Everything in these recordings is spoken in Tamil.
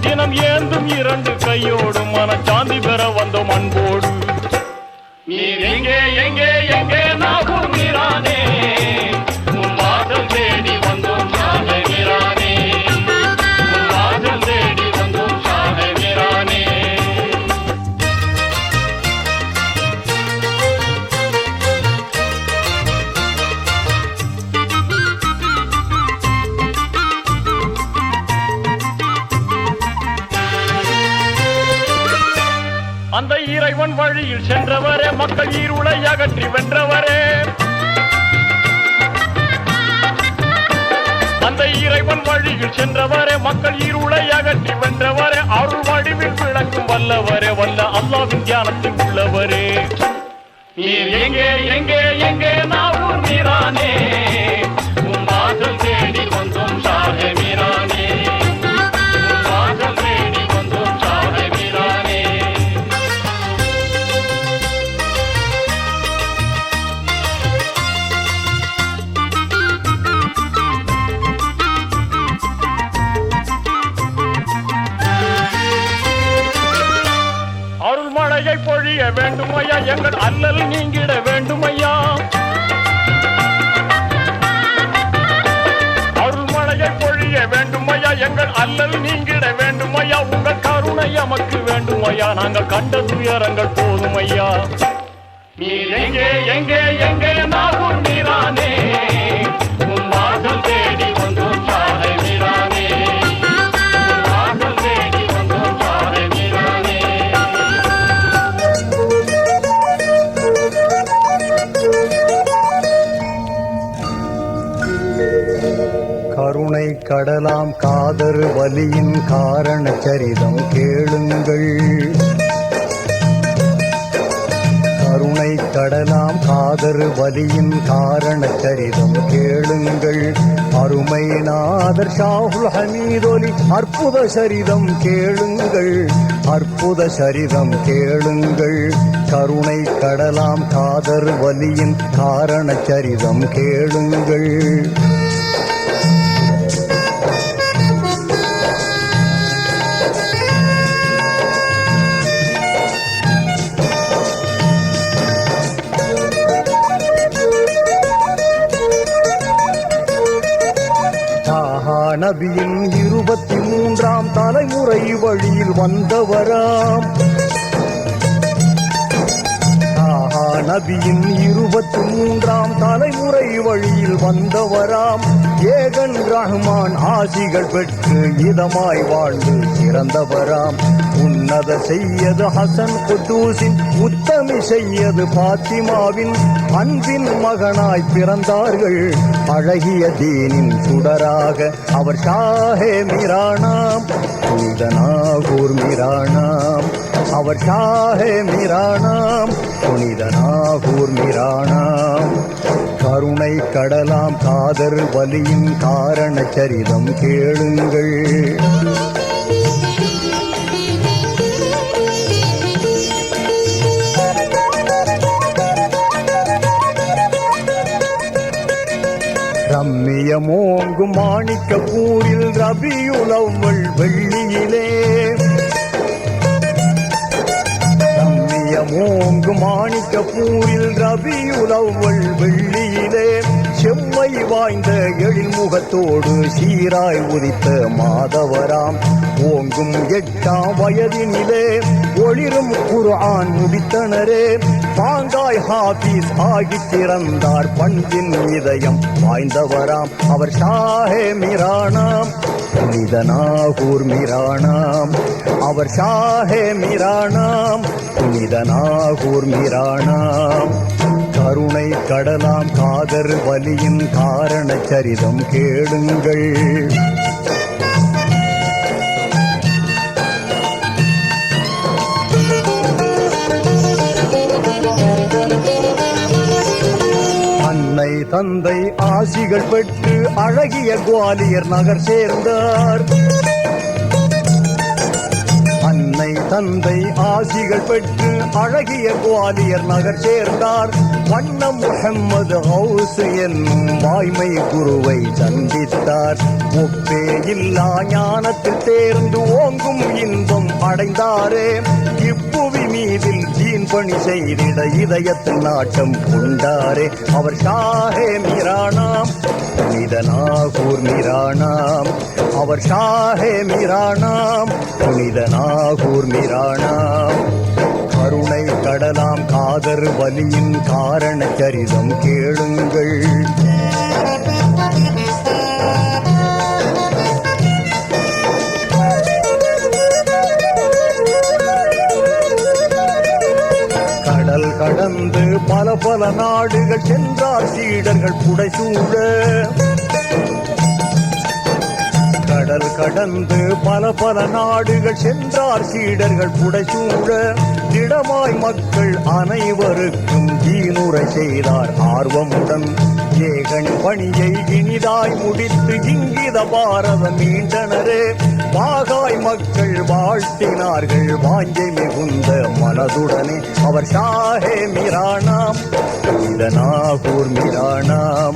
தினம் ஏந்தும் இரண்டு கையோடு மனச்சாந்தி பெற வந்தோம் அன்போடு. நீர் எங்கே எங்கே எங்கே நாகும் நீரானே? இறைவன் வழியில் சென்றவரே மக்கள் ஈருளை அகற்றி வென்றவரே. அந்த இறைவன் வழியில் சென்றவரே மக்கள் ஈருளை அகற்றி வென்றவரே. அருள் வடிவில் விளங்கும் வல்லவரே வல்ல அல்லாவின் தியானத்தில் உள்ளவரே. நீர் எங்கே எங்கே எங்கே நாவூர் நீரானே. மழையை பொழிய வேண்டுமையா? எங்கள் அல்லல் நீங்கிட வேண்டுமையா? அருள் மழையை பொழிய வேண்டுமையா? எங்கள் அல்லல் நீங்கிட வேண்டுமையா? உங்கள் கருணை எமக்கு வேண்டுமையா? நாங்கள் கண்ட துயரங்கள் போதுமையா? நீர் எங்கே எங்கே எங்கே? நாகூர் நீரானே. கருணை கடலாம் காதர் வலியின் காரண சரிதம் கேளுங்கள். கருணை கடலாம் காதர் வலியின் காரண சரிதம் கேளுங்கள். அருமை நாதர் ஷாஹுல் ஹமீதொலி அற்புத சரிதம் கேளுங்கள். அற்புத சரிதம் கேளுங்கள். கருணை கடலாம் காதர் வலியின் காரண சரிதம் கேளுங்கள். நபியின் இருபத்தி மூன்றாம் தலைமுறை வழியில் வந்தவராம். தாஹா நபியின் இருபத்தி மூன்றாம் தலைமுறை வழியில் வந்தவராம். ஏகன் ரஹ்மான் ஆசிகள் பெற்று இதமாய் வாழ்ந்து சிறந்தவராம். உன்னத செய்யது ஹசன் குத்தூசின் உத்தமி செய்யது பாத்திமாவின் அன்பின் மகனாய் பிறந்தார்கள். அழகிய தீனின் சுடராக அவர் ஷாஹே மிரானாம். புனிதனாகூர் மிரானாம். அவர் ஷாஹே மிரானாம். புனிதனாகூர் மிரானாம். கருணை கடலாம் காதர் வலியின் காரண சரிதம் கேளுங்கள். ரம்மியமோங்கும் மாணிக்கப்பூரில் ரபியுலவள் வெள்ளியிலே. ரம்மியமோங்கும் மாணிக்கப்பூரில் ரபியுலவள் வெள்ளியிலே செம்மை வாய்ந்த எழில்முகத்தோடு சீராய் உதித்த மாதவராம். ஓங்கும் எட்டாம் வயதினிலே ஒளிரும் குரான் முடித்தனரே பாங்காய் ஹாபீஸ் ஆகி திறந்தார் பண்பின் இதயம். வாய்ந்தவராம் அவர் ஷாஹே மிரானாம். புனிதனாகூர் மிரானாம். அவர் ஷாஹே மிரானாம். புனிதனாகூர் மிரானாம். கருணை கடலாம் காதர் வலியின் காரண சரிதம் கேளுங்கள். தந்தை ஆசிகள் பெற்று அழகிய குவாலியர் நகர் சேர்ந்தார். அன்னை தந்தை ஆசிகள் பெற்று அழகிய குவாலியர் நகர் சேர்ந்தார். வண்ணம் முகம்மது ஹவுஸ் என்னும் வாய்மை குருவை சந்தித்தார். ஒப்பே இல்லா ஞானத்தில் தேர்ந்து ஓங்கும் இன்பம் அடைந்தாரே. இப்புவி மீதில் பணி செய்திட இதயத்தின் நாட்டம் கொண்டாரே அவர் ஷாஹே மீரானாம் புனித நாகூர் மீரானாம். அவர் ஷாஹே மீரானாம் புனித நாகூர் மீரானாம். கருணை கடலாம் காதர் வலியின் காரண சரிதம் கேளுங்கள். கடந்து பல பல நாடுகள் சென்றார் சீடர்கள் புடைசூழ. கடல் கடந்து பல பல நாடுகள் சென்றார் சீடர்கள் புடைசூழ. திடமாய் மக்கள் அனைவருக்கும் தீனுரை செய்தார் ஆர்வமுடன். ஏகன் பணியை இனிதாய் முடித்து இங்கித பாரதம் மீண்டனரே. பாகாய் மக்கள் வாழ்த்தினார்கள். வாஞ்சை மிகுந்த மனதுடனே அவர் ஷாஹே மிரானாம். இதனாகூர் நாகூர் மிரானாம்.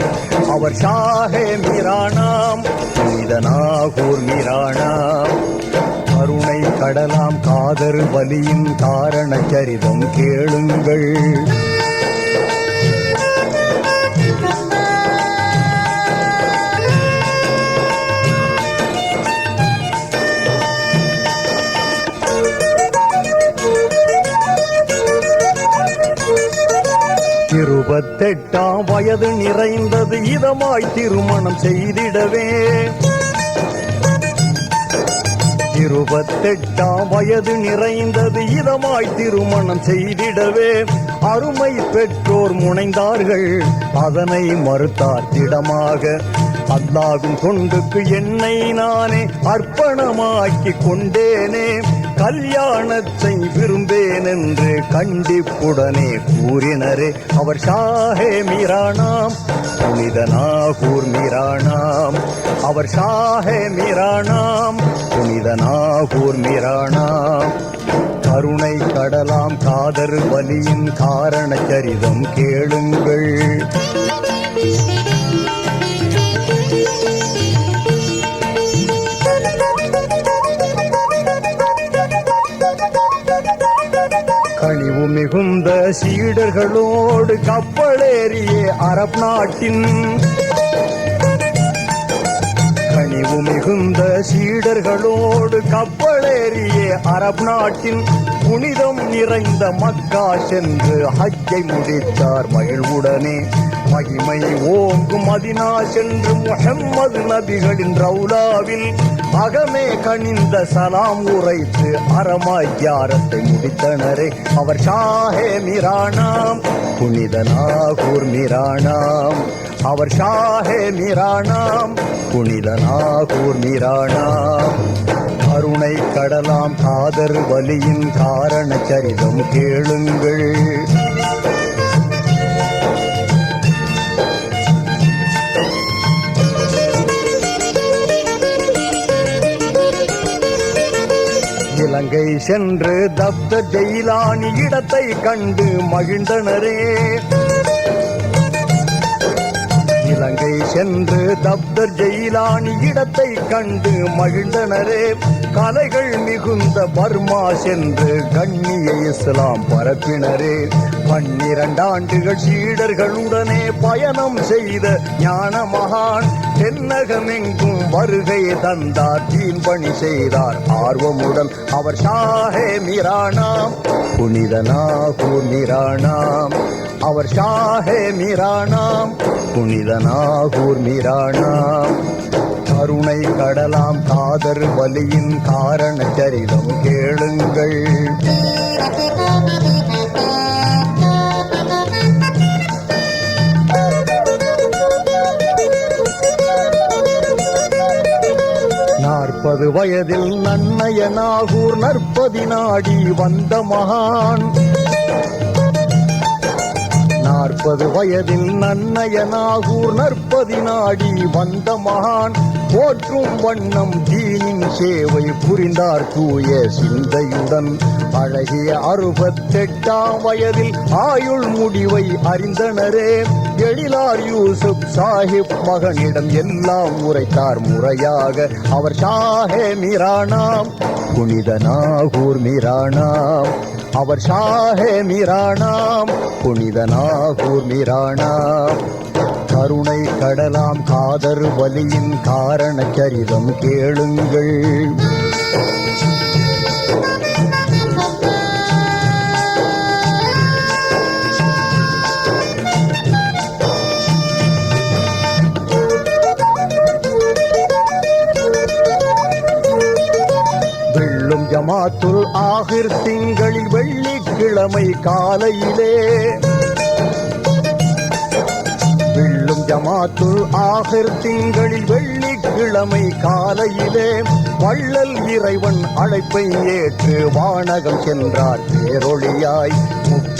அவர் ஷாஹே மிரானாம். இதனாகூர் நாகூர் மிரானாம். கருணை கடலாம் காதர் வலியின் காரண சரிதம் கேளுங்கள். தெட்டாம் வயது நிறைந்தது இதமாய் திருமணம் செய்திடவே. இருபத்தெட்டாம் வயது நிறைந்தது இதமாய் திருமணம் செய்திடவே. அருமை பெற்றோர் முனைந்தார்கள் அதனை மறுத்தார் திடமாக. அல்லாவின் தொண்டுக்கு என்னை நானே அர்ப்பணமாக்கி கொண்டேனே. கல்யாணத்தை விரும்பேன் என்று கண்டிப்புடனே கூறினரே அவர் ஷாஹே மீரானாம் புனித நாகூர் மீரானாம். அவர் ஷாஹே மீரானாம் புனித நாகூர் மீரானாம். கருணை கடலாம் காதர் வலியின் காரண சரிதம் கேளுங்கள். மிகுந்த சீடர்களோடு கப்பலேறிய அரப் நாட்டின் கனிவு மிகுந்த சீடர்களோடு கப்பலேறிய அரப் நாட்டின் புனிதம் நிறைந்த மக்கா சென்று ஹஜ்ஜை முடித்தார் மகிழ்வுடனே. மகிமை ஓங்கும் மதினா சென்று முஹம்மது நபிகளின் ரவுலாவில் அகமே கணிந்த சலாம் உரைத்து அறமாய் முடித்தனரே? அவர் ஷாஹே மிரானாம் புனித நாகூர் மிரானாம். அவர் ஷாஹே மிரானாம் புனித நாகூர் மிரானாம். கருணை கடலாம் காதர் வலியின் காரண சரிதம் கேளுங்கள். சென்று தப்த ஜெயிலானி இடத்தை கண்டு மகிழ்ந்தனரே. இலங்கை சென்று தப்தர் ஜெயிலானி இடத்தை கண்டு மகிழ்ந்தனரே. கலைகள் மிகுந்த பர்மா சென்று கண்ணிய இஸ்லாம் பரப்பினரே. பன்னிரண்டாண்டுகள் சீடர்களுடனே பயணம் செய்த ஞான மகான் தென்னகமெங்கும் வருகை தந்தார். தீன் பணி செய்தார். ஆர்வமுடன் அவர் ஷாஹே மிரானாம். புனித நாகூர் மிரானாம். அவர் ஷாஹே மிரானாம். புனித நாகூர் மிரானாம். கருணை கடலாம் காதர் வலியின் காரண சரிதம் கேளுங்கள். நாற்பது வயதில் நன்னய நாகூர் நற்பதி நாடி வந்த மகான். நாற்பது வயதில் நன்னைய நாகூர் நற்பதி நாடி வந்த மகான். போற்றும் வண்ணம் தீனின் சேவை புரிந்தார் தூய சிந்தையுடன். அழகிய அறுபத்தெட்டாம் வயதில் ஆயுள் முடிவை அறிந்தனரே. எழிலார் யூசுப் சாஹிப் மகனிடம் எல்லாம் உரைத்தார் முறையாக. அவர் ஷாஹே மீரானாம் புனித நாகூர் அவர் ஷாஹே மீராணாம் புனித மீராணாம் கருணை கடலாம் காதர் வலியின் காரண சரிதம் கேளுங்கள். ஆகிர் திங்களில் வெள்ளிக்கிழமை காலையிலே வெள்ளும் ஜமாத்துல் ஆகிர் திங்களில் வெள்ளிக்கிழமை காலையிலே வள்ளல் இறைவன் அழைப்பை ஏற்று வானகம் சென்றார் பேரொழியாய்.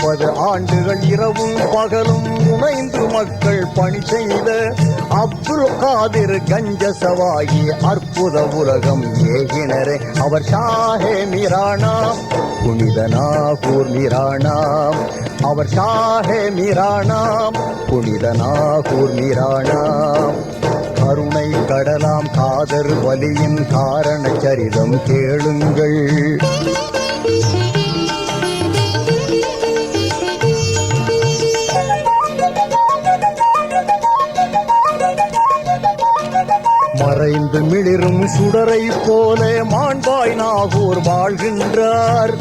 முப்பது ஆண்டுகள் இரவும் பகலும் முனைந்து மக்கள் பணி செய்த அப்துல் காதிர் கஞ்சசவாகி அற்புத உலகம் ஏகினரே. அவர் ஷாஹே மீரானாம் புனித நாகூர் மீரானாம் அவர் ஷாஹே மீரானாம் புனித நாகூர் மீரானாம் கருணை கடலாம் காதர் வலியின் காரண சரிதம் கேளுங்கள். மறைந்து மிளிரும் சுடரை போல மாண்பாய் நாகூர் வாழ்கின்றார்.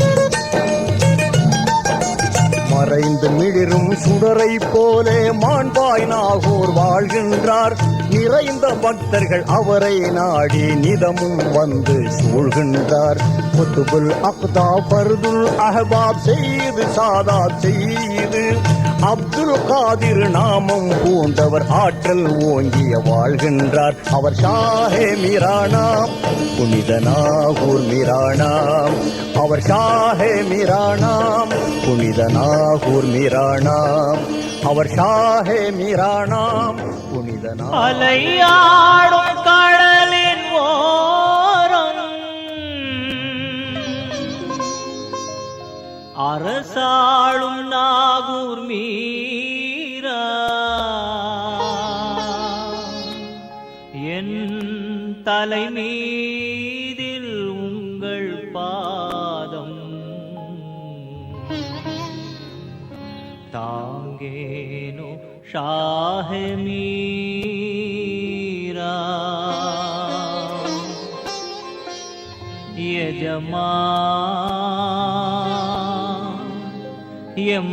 மறைந்து மிளிரும் சுடரை போலே மாண்பாய் நாகூர் வாழ்கின்றார். நிறைந்த பக்தர்கள் அவரை நாடி நிதமும் வந்து சூழ்கின்றார். குத்துபுல் அக்தா பருதுல் அஹபாப் செய்து சாதா செய்து அப்துல் காதிர் நாமம் பூந்தவர் ஆற்றல் ஓங்கிய வாழ்கின்றார். அவர் ஷாஹே மிரானாம் புனித நாகூர் மீரானாம் அவர் ஷாஹே மிரானாம் புனித நாகூர் மீரானாம் அவர் ஷாஹே மிரானாம் புனித அலையாடும் கடலின் ஓரம். அரசாளும் शाह मीरा। यजम यम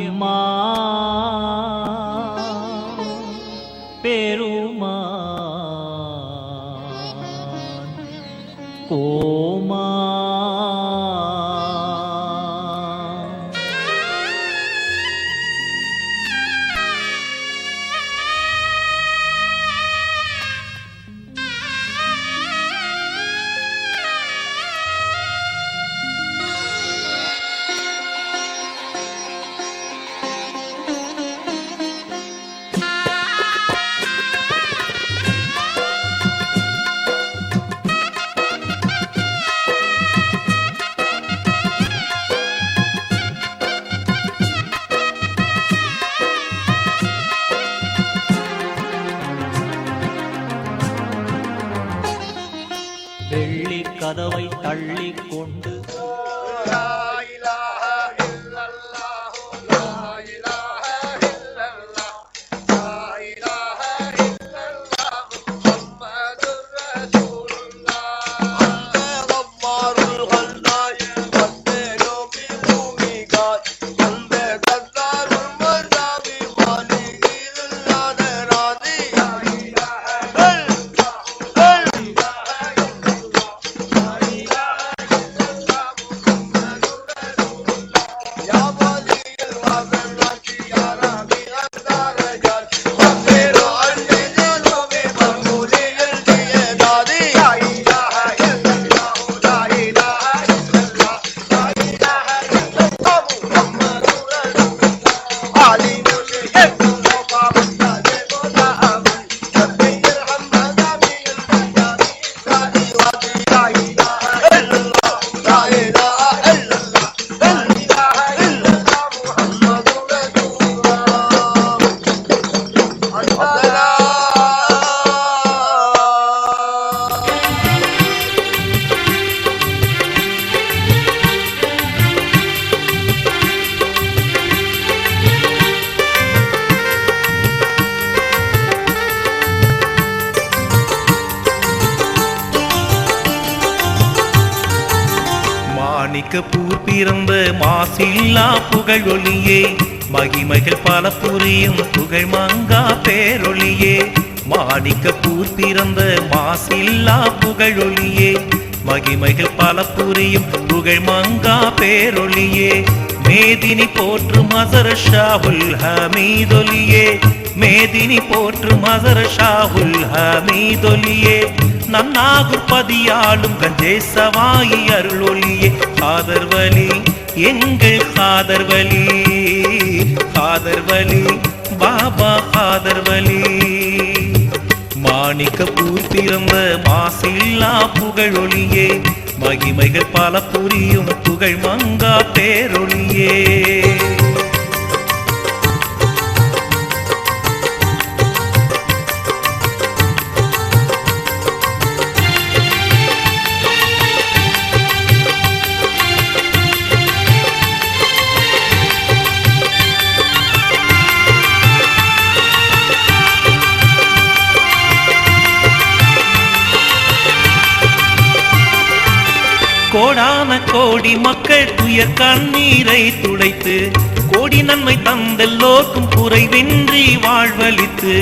மாசில்லா புகழ் ஒளியே மகிமைகள் பல புரியும் புகழ் மங்கா பேரொளியே மாணிக்கப்பூர் பிறந்த மாசில்லா புகழ் ஒளியே மகிமைகள் பல புரியும் புகழ் மங்கா பேரொளியே மேதினி போற்றும் மசர ஷாஹுல் ஹமீதொலியே. மேதினி போற்றும் மசர ஷாஹுல் ஹமீதொலியே. நன்னாகுர் பதியாளும் கஞ்சேசவாயி அருளொலியே காதர்வலி எங்கள் காதர்வலி காதர்வலி பாபா காதர்வலி மாணிக்கப்பூர் பிறந்த மாசில்லா புகழொளியே மகிமைகள் பல புரியும் புகழ் மங்கா பேரொளியே கோடி மக்கள் துயர் கண்ணீரை துடைத்து கோடி நன்மை தந்தெல்லோர்க்கும் குறைவின்றி வாழ்வழித்து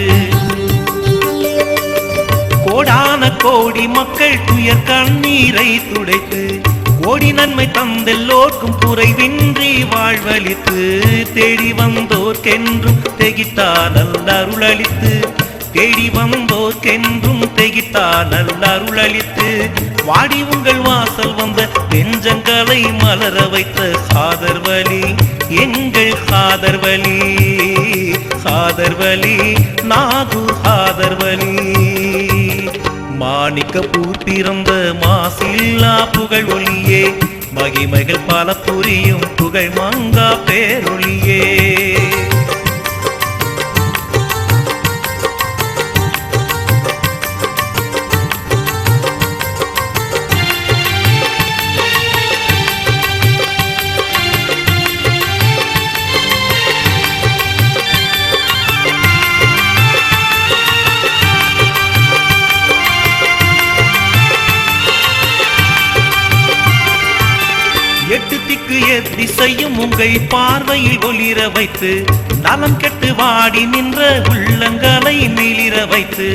கோடான கோடி மக்கள் துயர் கண்ணீரை துடைத்து கோடி நன்மை தந்தெல்லோர்க்கும் குறைவின்றி வாழ்வழித்து தேடி வந்தோர்க்கென்றும் தெகித்தால் நல்ல அருளளித்து தேடி வந்தோர்க்கென்றும் தெகித்தா நல்ல அருளளித்து வாடி உங்கள் வாசல் வந்த நெஞ்சங்களை மலர வைத்த சாதர்வலி எங்கள் சாதர்வலி சாதர்வலி நாகூர் சாதர்வலி. மாணிக்கப்பூர் பிறந்த மாசில்லா புகழ் ஒளியே மகிமைகள் பல புரியும் புகழ் மங்கா பேரொளியே. எட்டு எத்திசையும் உங்கள் பார்வையில் ஒளிர வைத்து நலம் கெட்டு வாடி நின்ற உள்ளங்களை நீளிர வைத்து.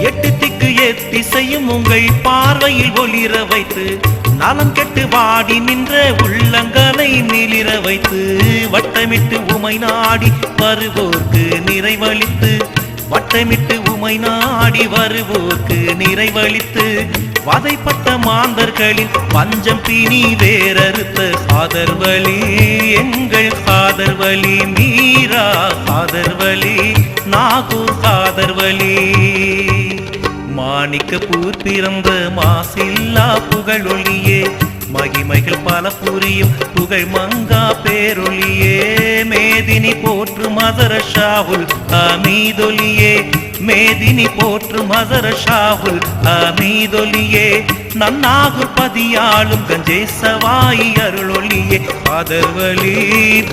எட்டு திக்கு எத்திசையும் உங்கள் பார்வையில் ஒளிர வைத்து நலம் கெட்டு வாடி நின்ற உள்ளங்களை நீளிர வைத்து. வட்டமிட்டு உமை நாடி வருவோர்க்கு நிறைவழித்து வட்டமிட்டு உமை நாடி வருவோர்க்கு நிறைவழித்து வதைப்பட்ட மாந்தர்களின் பஞ்சம் பிணி வேறறுத்த சாதர்வலி எங்கள் சாதர்வலி மீரா சாதர்வலி நாகூர் காதர்வழி மாணிக்க பூர் பிறந்த மாசில்லா புகழொளியே மகிமைகள் பல புரியும் புகழ் மங்கா பேரொளியே மேதினி போற்று மதரஷாவுல் அமீதொலியே மேதினி போற்று மதர ஷாவுல் அமீதொலியே நன்னாகு பதியாளும் கஞ்சே சவாயி அருளொளியே. காதர்வலி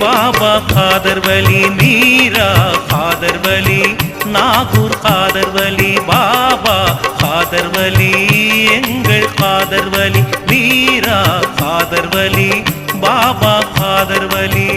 பாபா காதர்வலி மீரா காதர்வலி நாகூர் காதர்வலி பாபா காதர்வலி எங்கள் காதர்வலி மீரா காதர்வலி பாபா காதர்வலி.